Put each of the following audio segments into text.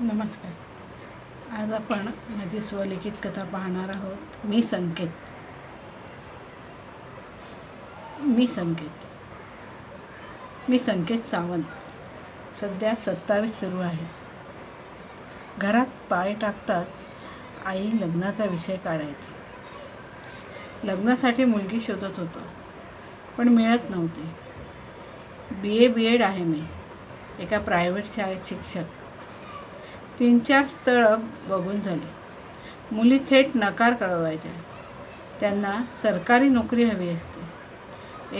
नमस्कार. आज आपण माझी स्वलिखित कथा पाहणार आहोत. मी संकेत. मी संकेत. मी संकेत सावंत. सध्या सत्तावीस सुरू आहे. घरात पाय टाकताच आई लग्नाचा विषय काढायची. लग्नासाठी मुलगी शोधत होतो पण मिळत नव्हती. बी ए बी एड आहे मी. एका प्रायव्हेट शाळेत शिक्षक. तीन चार स्थळं बघून झाली. मुली थेट नकार कळवायच्या. त्यांना सरकारी नोकरी हवी असते.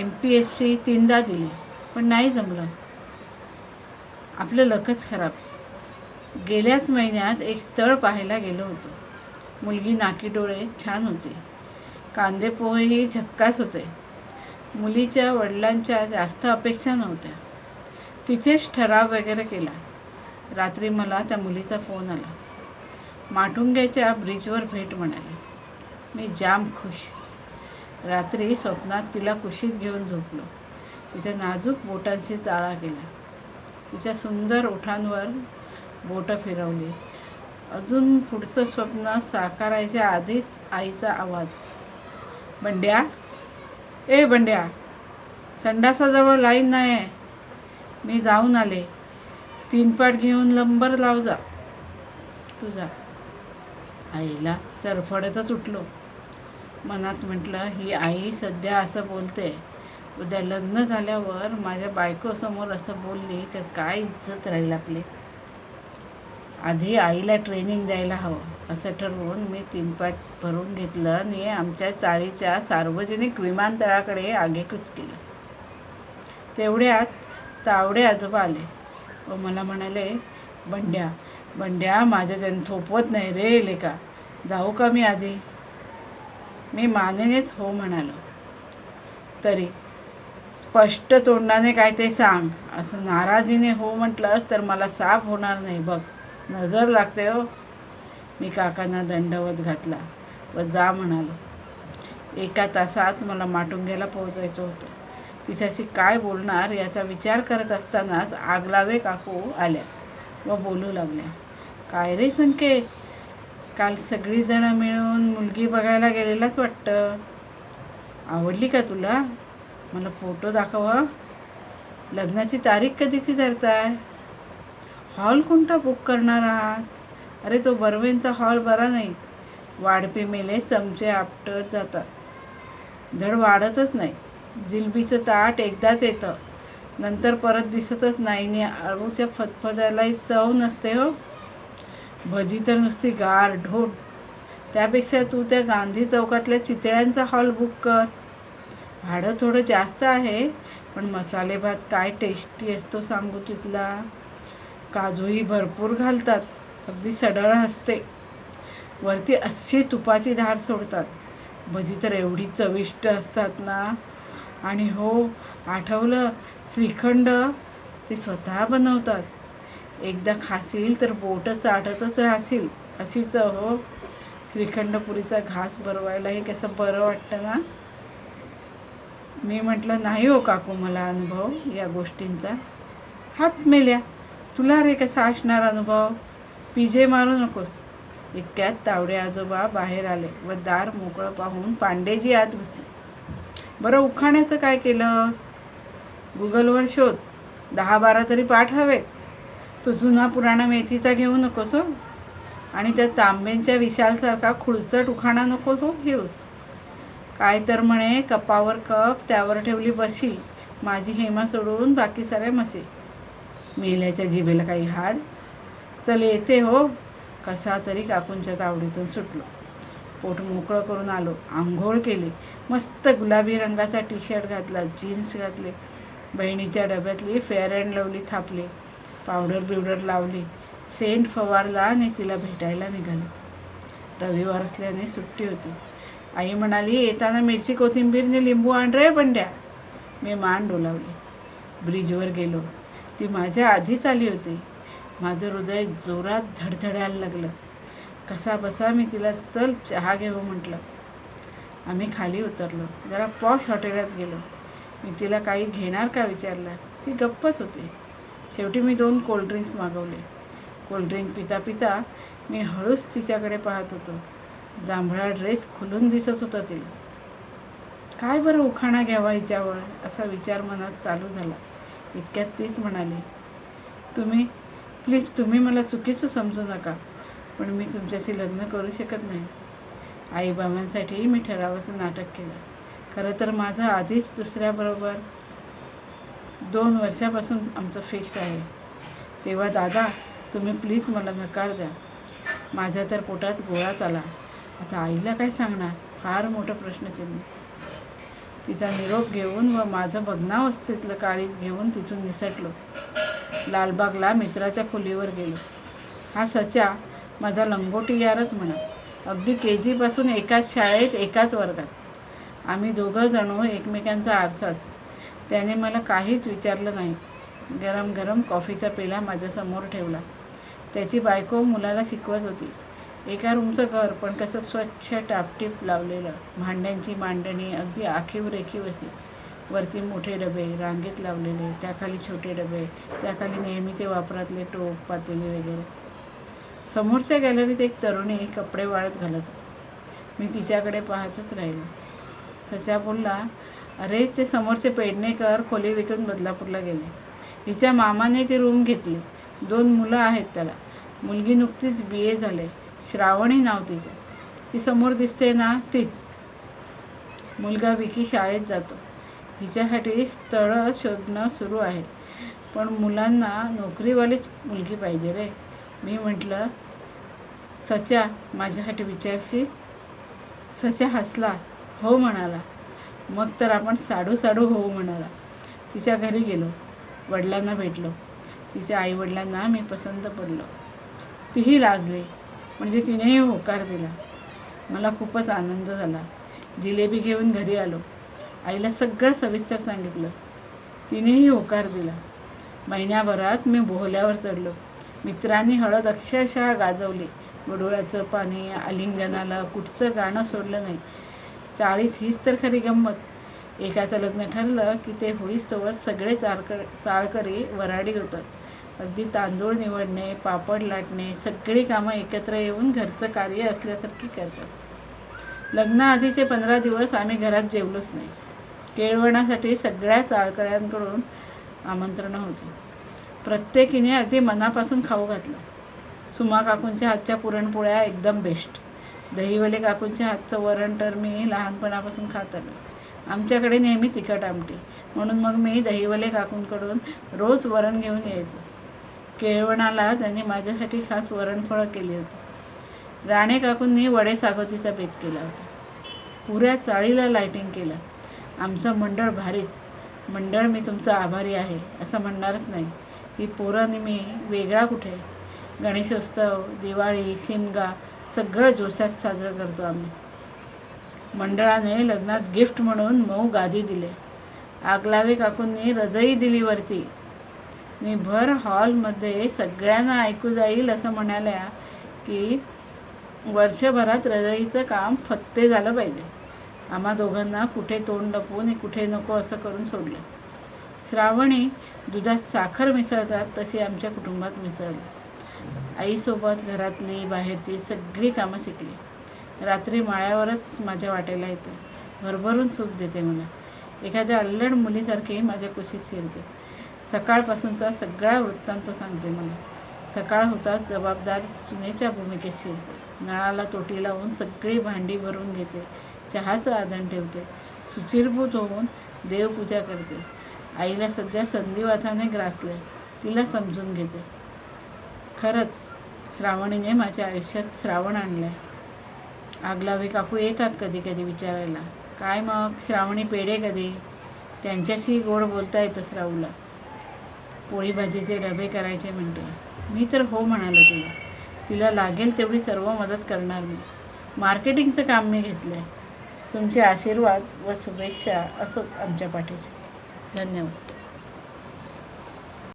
एम पी एस सी तीनदा दिली पण नाही जमलं. आपलं लकच खराब. गेल्याच महिन्यात एक स्थळ पाहायला गेलो होतो. मुलगी नाकी डोळे छान होते. कांदे पोहेही झक्कास होते. मुलीच्या वडिलांच्या जास्त अपेक्षा नव्हत्या. तिथेच ठराव वगैरे केला. रात्री मला त्या मुलीचा फोन आला. माटुंग्याच्या ब्रिजवर भेट म्हणाली. मी जाम खुश. रात्री स्वप्नात तिला कुशीत घेऊन झोपलो. तिच्या नाजूक बोटांशी चाळा केला तिच्या सुंदर ओठांवर बोटं फिरवली. अजून पुढचं स्वप्न साकारायच्या आधीच आईचा आवाज. बंड्या? ए बंड्या संडासाजवळ लाईन नाही आहे मी जाऊन आले. तीन पाट घेऊन लंबर लाव जा. तुझा आईला सरफडतच उठलो. मनात म्हटलं ही आई सध्या असं बोलते. उद्या लग्न झाल्यावर माझ्या बायकोसमोर असं बोलली तर काय इज्जत राहील आपली? आधी आईला ट्रेनिंग द्यायला हवं. असं ठरवून मी तीन पाट भरून घेतलं आणि आमच्या चाळीच्या सार्वजनिक विमानतळाकडे आगेकूच केलं. तेवढ्यात तावडे आजोबा आले. मला म्हणाले बंड्या बंड्या माझ्याच्यानं थोपवत नाही रे लेका. जाऊ का मी आधी? मी मानेनेच हो म्हणालो. तरी स्पष्ट तोंडाने काय ते सांग. असं नाराजीने हो म्हटलंस तर मला साफ होणार नाही. बघ नजर लागते हो. मी काकांना दंडवत घातला व जा म्हणालो. एका तासात मला माटुंग्याला पोहोचायचं होतं. तिच्याशी काय बोलणार याचा विचार करत असतानाच आगलावे काकू आल्या व बोलू लागल्या. काय रे संकेत काल सगळीजणं मिळून मुलगी बघायला गेलेलाच वाटतं. आवडली का तुला? मला फोटो दाखवा लग्नाची तारीख कधीची धरताय? हॉल कोणता बुक करणार आहात? अरे तो बर्वेंचा हॉल बरा नाही. वाढपी मेले चमचे आपटत जातात. धड वाढतच नाही. जिलबीचं ताट एकदाच येतं. नंतर परत दिसतच नाही. आणि आळूच्या फतफद्यालाही चव नसते हो. भजी तर नुसती गार ढोट त्यापेक्षा तू त्या गांधी चौकातल्या चितळ्यांचा हॉल बुक कर. भाडं थोडं जास्त आहे पण मसाले भात काय टेस्टी असतो सांगू तिथला. काजूही भरपूर घालतात. अगदी सडळ असते वरती अशी तुपाची धार सोडतात. भजी तर एवढी चविष्ट असतात ना. आणि हो आठवलं श्रीखंड ते स्वतः बनवतात. एकदा खासील तर बोटं चाटतच राहशील अशी चव हो. श्रीखंडपुरीचा घास भरवायलाही कसं बरं वाटतं ना? मी म्हटलं नाही हो काकू मला अनुभव या गोष्टींचा. हात मेल्या. तुला रे कसा असणार अनुभव? पिजे मारू नकोस. इतक्यात तावडे आजोबा बाहेर आले व दार मोकळं पाहून पांडेजी आत घुसले. बरं उखाण्याचं काय केलंस? गुगलवर शोध. दहा बारा तरी पाठ हवेत. तो जुना पुराणा मेथीचा घेऊ नकोस हो. आणि त्या तांब्यांच्या विशालसारखा खुळचट उखाणा नको हो घेऊस. काय तर म्हणे कपावर कप त्यावर ठेवली बशी. माझी हेमा सोडून बाकी साऱ्या मशी मेल्याच्या जिभेला काही हाड? चल येते हो. कसा तरी काकूंच्या तावडीतून सुटलो. पोट मोकळं करून आलो. आंघोळ केली. मस्त गुलाबी रंगाचा टी शर्ट घातला जीन्स घातले बहिणीच्या डब्यातली फेअर अँड लवली थापली पावडर बिवडर लावली सेंट फवारला आणि तिला भेटायला निघालो. रविवार असल्याने सुट्टी होती. आई म्हणाली येताना मिरची कोथिंबीरने लिंबू आण रे बंड्या. मी मान डोलावली. ब्रिजवर गेलो. ती माझ्या आधीच आली होती. माझं हृदय जोरात धडधडायला लागलं. कसा बसा मी तिला चल चहा घेऊ म्हटलं. आम्ही खाली उतरलो. जरा पॉश हॉटेलात गेलो. मी तिला काही घेणार का विचारलं? ती गप्पच होती. शेवटी मी दोन कोल्ड्रिंक्स मागवले. कोल्ड्रिंक पिता पिता मी हळूच तिच्याकडे पाहत होतो. जांभळा ड्रेस खुलून दिसत होता तिला. काय बरं उखाणा घ्यावा हिच्यावर? असा विचार मनात चालू झाला. इतक्यात तीच म्हणाली तुम्ही प्लीज तुम्ही मला चुकीचं समजू नका पण मी तुमच्याशी लग्न करू शकत नाही. आईबाबांसाठीही मी ठरावाचं नाटक केलं. खरं तर माझं आधीच दुसऱ्याबरोबर दोन वर्षापासून आमचं फिक्स आहे. तेव्हा दादा तुम्ही प्लीज मला नकार द्या. माझ्या तर पोटात गोळाच आला आता आईला काय सांगणार? फार मोठं प्रश्नचिन्ह. तिचा निरोप घेऊन व माझं भग्नावस्थेतलं काळीज घेऊन तिथून निसटलो. लालबागला मित्राच्या खोलीवर गेलो. हा सचा माझा लंगोटी यारच म्हणा. अगदी के जीपासून एकाच शाळेत एकाच वर्गात. आम्ही दोघं जणू एकमेकांचा आरसाच. त्याने मला काहीच विचारलं नाही. गरम गरम कॉफीचा पेला माझ्यासमोर ठेवला. त्याची बायको मुलाला शिकवत होती. एका रूमचं घर पण कसं स्वच्छ टापटीप लावलेलं. भांड्यांची मांडणी अगदी आखीव रेखीव अशी. वरती मोठे डबे रांगेत लावलेले त्याखाली छोटे डबे त्याखाली नेहमीचे वापरातले टोप पातेली वगैरे. समोरच्या गॅलरीत एक तरुणी कपडे वाळत घालत होती. मी तिच्याकडे पाहतच राहिलो. सचा बोलला अरे ते समोरचे पेडणेकर खोली विकून बदलापूरला गेले. हिच्या मामाने ती रूम घेतली. दोन मुलं आहेत त्याला. मुलगी नुकतीच बी. ए. झाले. श्रावणी नाव तिचं. ती समोर दिसते ना तीच. मुलगा विकी शाळेत जातो. हिच्यासाठी स्थळं शोधणं सुरू आहे. पण मुलांना नोकरीवालीच मुलगी पाहिजे रे. मी म्हटलं सच्या माझ्यासाठी विचारशील? सचा हसला हो म्हणाला. मग तर आपण साडू साडू हो म्हणाला. तिच्या घरी गेलो. वडिलांना भेटलो. तिच्या आईवडिलांना मी पसंत पडलो. तीही लाजली म्हणजे तिनेही होकार दिला. मला खूपच आनंद झाला. जिलेबी घेऊन घरी आलो. आईला सगळं सविस्तर सांगितलं. तिनेही होकार दिला. महिन्याभरात मी बोहल्यावर चढलो. मित्रांनी हळद अक्षरशः गाजवली. गुडोळ्याचं पाणी आलिंगनाला कुठचं गाणं सोडलं नाही. चाळीत हीच तर खरी गंमत. एकाचं लग्न ठरलं की ते होईस्तोवर सगळे चाळकर चाळकरी वराडी होतात. अगदी तांदूळ निवडणे पापड लाटणे सगळी कामं एकत्र येऊन घरचं कार्य असल्यासारखी करतात. लग्नाआधीचे पंधरा दिवस आम्ही घरात जेवलोच नाही. केळवणासाठी सगळ्या चाळकऱ्यांकडून आमंत्रणं होती. प्रत्येकीने अगदी मनापासून खाऊ घातलं. सुमा काकूंच्या हातच्या पुरणपोळ्या एकदम बेस्ट दहीवले काकूंच्या हातचं वरण तर मी लहानपणापासून खात आलो. आमच्याकडे नेहमी तिखट आमटी. म्हणून मग मी दहीवले काकूंकडून रोज वरण घेऊन यायचो. केळवणाला त्यांनी माझ्यासाठी खास वरणफळं केली होती. राणे काकूंनी वडे सागोतीचा बेत केला होता. पुऱ्या चाळीला लायटिंग केलं. आमचं मंडळ भारीच. मंडळ मी तुमचं आभारी आहे असं म्हणणारच नाही. ही पोरं वेगळा कुठे? गणेशोत्सव दिवाळी शिमगा सगळं जोशात साजरं करतो आम्ही. मंडळाने लग्नात गिफ्ट म्हणून मऊ गादी दिले. आगलावे काकूंनी रजई दिली वरती. मी भर हॉलमध्ये सगळ्यांना ऐकू जाईल असं म्हणाल्या की वर्षभरात रजईचं काम फत्ते झालं पाहिजे. आम्हा दोघांना कुठे तोंड लपवून कुठे नको असं करून सोडलं. श्रावणी दुधात साखर मिसळतात तशी आमच्या कुटुंबात मिसळली. आईसोबत घरातली बाहेरची सगळी कामं शिकली. रात्री माळ्यावरच माझ्या वाटेला येते. भरभरून सूप देते मला. एखाद्या अल्लड मुलीसारखी माझ्या कुशीत शिरते. सकाळपासूनचा सगळा वृत्तांत सांगते मला. सकाळ होताच जबाबदार सुनेच्या भूमिकेत शिरते. नळाला तोटी लावून सगळी भांडी भरून घेते. चहाचं आदन ठेवते. सुचिरभूत होऊन देवपूजा करते. आईला सध्या संधिवाताने ग्रासले तिला समजून घेते. खरंच श्रावणीने माझ्या आयुष्यात श्रावण आणलं आगलावे काकू येतात कधी कधी विचारायला. काय मग? श्रावणी पेढे कधी? त्यांच्याशी गोड बोलता येतं श्रावूला पोळी भाजीचे डबे करायचे म्हणते. मी तर हो म्हणालो तिला. तिला लागेल तेवढी सर्व मदत करणार मी. मार्केटिंगचं काम मी घेतलं आहे तुमचे आशीर्वाद व शुभेच्छा असोत आमच्या पाठीशी. धन्यवाद.